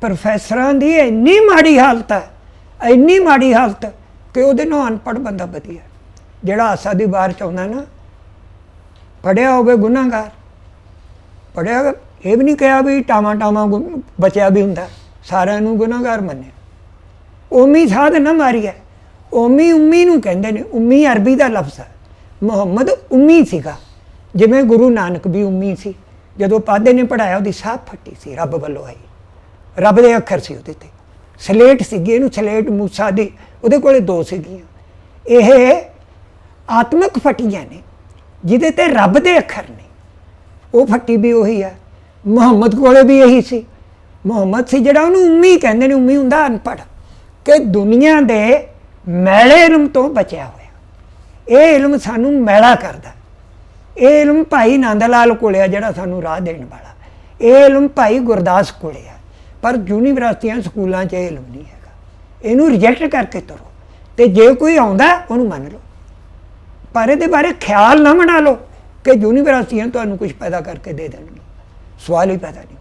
ਪ੍ਰੋਫੈਸਰਾਂ ਦੀ ਇੰਨੀ ਮਾੜੀ ਹਾਲਤ ਹੈ, ਇੰਨੀ ਮਾੜੀ ਹਾਲਤ ਕਿ ਉਹਦੇ ਨਾਲ ਅਨਪੜ੍ਹ ਬੰਦਾ ਵਧੀਆ ਜਿਹੜਾ ਆਸਾ ਦੀ ਬਾਹਰ ਚ ਆਉਂਦਾ ਨਾ ਪੜਿਆ ਹੋਵੇ ਗੁਨਾਹਗਾਰ ਪੜਿਆ ਇਹ ਵੀ ਨਹੀਂ ਕਿਹਾ ਵੀ ਟਾਮਾ ਟਾਮਾ ਗੁ- ਬਚਿਆ ਵੀ ਹੁੰਦਾ, ਸਾਰਿਆਂ ਨੂੰ ਗੁਨਾਹਗਾਰ ਮੰਨਿਆ। ਉਮੀ ਸਾਧ ਨਾ ਮਾਰੀਆ ਉਮੀ ਉਮੀ ਨੂੰ ਕਹਿੰਦੇ ਨੇ, ਉਮੀ ਅਰਬੀ ਦਾ ਲਫ਼ਜ਼ ਹੈ। ਮੁਹੰਮਦ ਉਮੀ ਸੀਗਾ, ਜਿਵੇਂ ਗੁਰੂ ਨਾਨਕ ਵੀ ਉਮੀ ਸੀ। ਜਦੋਂ ਪਾਦੇ ਨੇ ਪੜਾਇਆ ਉਹਦੀ ਸਾਹ ਫੱਟੀ ਸੀ, ਰੱਬ ਵੱਲੋਂ ਆਈ। ਰੱਬ ਦੇ ਅੱਖਰ ਸੀ ਉਹਦੇ ਤੇ। ਸਲੇਟ ਸੀਗੀ ਇਹਨੂੰ, ਸਲੇਟ ਮੂਸਾ ਦੀ, ਉਹਦੇ ਕੋਲੇ ਦੋ ਸੀਗੀਆਂ। ਇਹ ਆਤਮਿਕ ਫਟੀਆਂ ਨੇ, ਜਿਹਦੇ ਤੇ ਰੱਬ ਦੇ ਅੱਖਰ ਨੇ। ਉਹ ਫੱਟੀ ਵੀ ਉਹੀ ਆ, ਮੁਹੰਮਦ ਕੋਲੇ ਵੀ ਇਹੀ ਸੀ। ਮੁਹੰਮਦ ਸੀ ਜਿਹੜਾ ਉਹਨੂੰ ਉਮੀ ਕਹਿੰਦੇ ਨੇ, ਉਮੀ ਹੁੰਦਾ ਅਨਪੜ੍ਹ, ਕਿ ਦੁਨੀਆ ਦੇ ਮੈਲੇ ਇਲਮ ਤੋਂ ਬਚਿਆ ਹੋਇਆ। ਇਹ ਇਲਮ ਸਾਨੂੰ ਮੈਲਾ ਕਰਦਾ। ਇਹ ਇਲਮ ਭਾਈ ਨੰਦ ਲਾਲ ਕੋਲੇ ਆ ਜਿਹੜਾ ਸਾਨੂੰ ਰਾਹ ਦੇਣ ਵਾਲਾ। ਇਹ ਇਲਮ ਭਾਈ ਗੁਰਦਾਸ ਕੋਲੇ ਆ। ਪਰ ਯੂਨੀਵਰਸਿਟੀਆਂ, ਸਕੂਲਾਂ 'ਚ ਇਹ ਇਲਮ ਨਹੀਂ ਹੈਗਾ। ਇਹਨੂੰ ਰਿਜੈਕਟ ਕਰਕੇ ਤੁਰੋ। ਤੇ ਜੇ ਕੋਈ ਆਉਂਦਾ, ਉਹਨੂੰ ਮੰਨ ਲਓ। ਪਰ ਇਹਦੇ ਬਾਰੇ ਖਿਆਲ ਨਾ ਬਣਾ ਲਓ ਕਿ ਯੂਨੀਵਰਸਿਟੀਆਂ ਤੁਹਾਨੂੰ ਕੁਝ ਪੈਦਾ ਕਰਕੇ ਦੇ ਦੇਣਗੀਆਂ ਸਵਾਲ ਹੀ ਪੈਦਾ ਨਹੀਂ।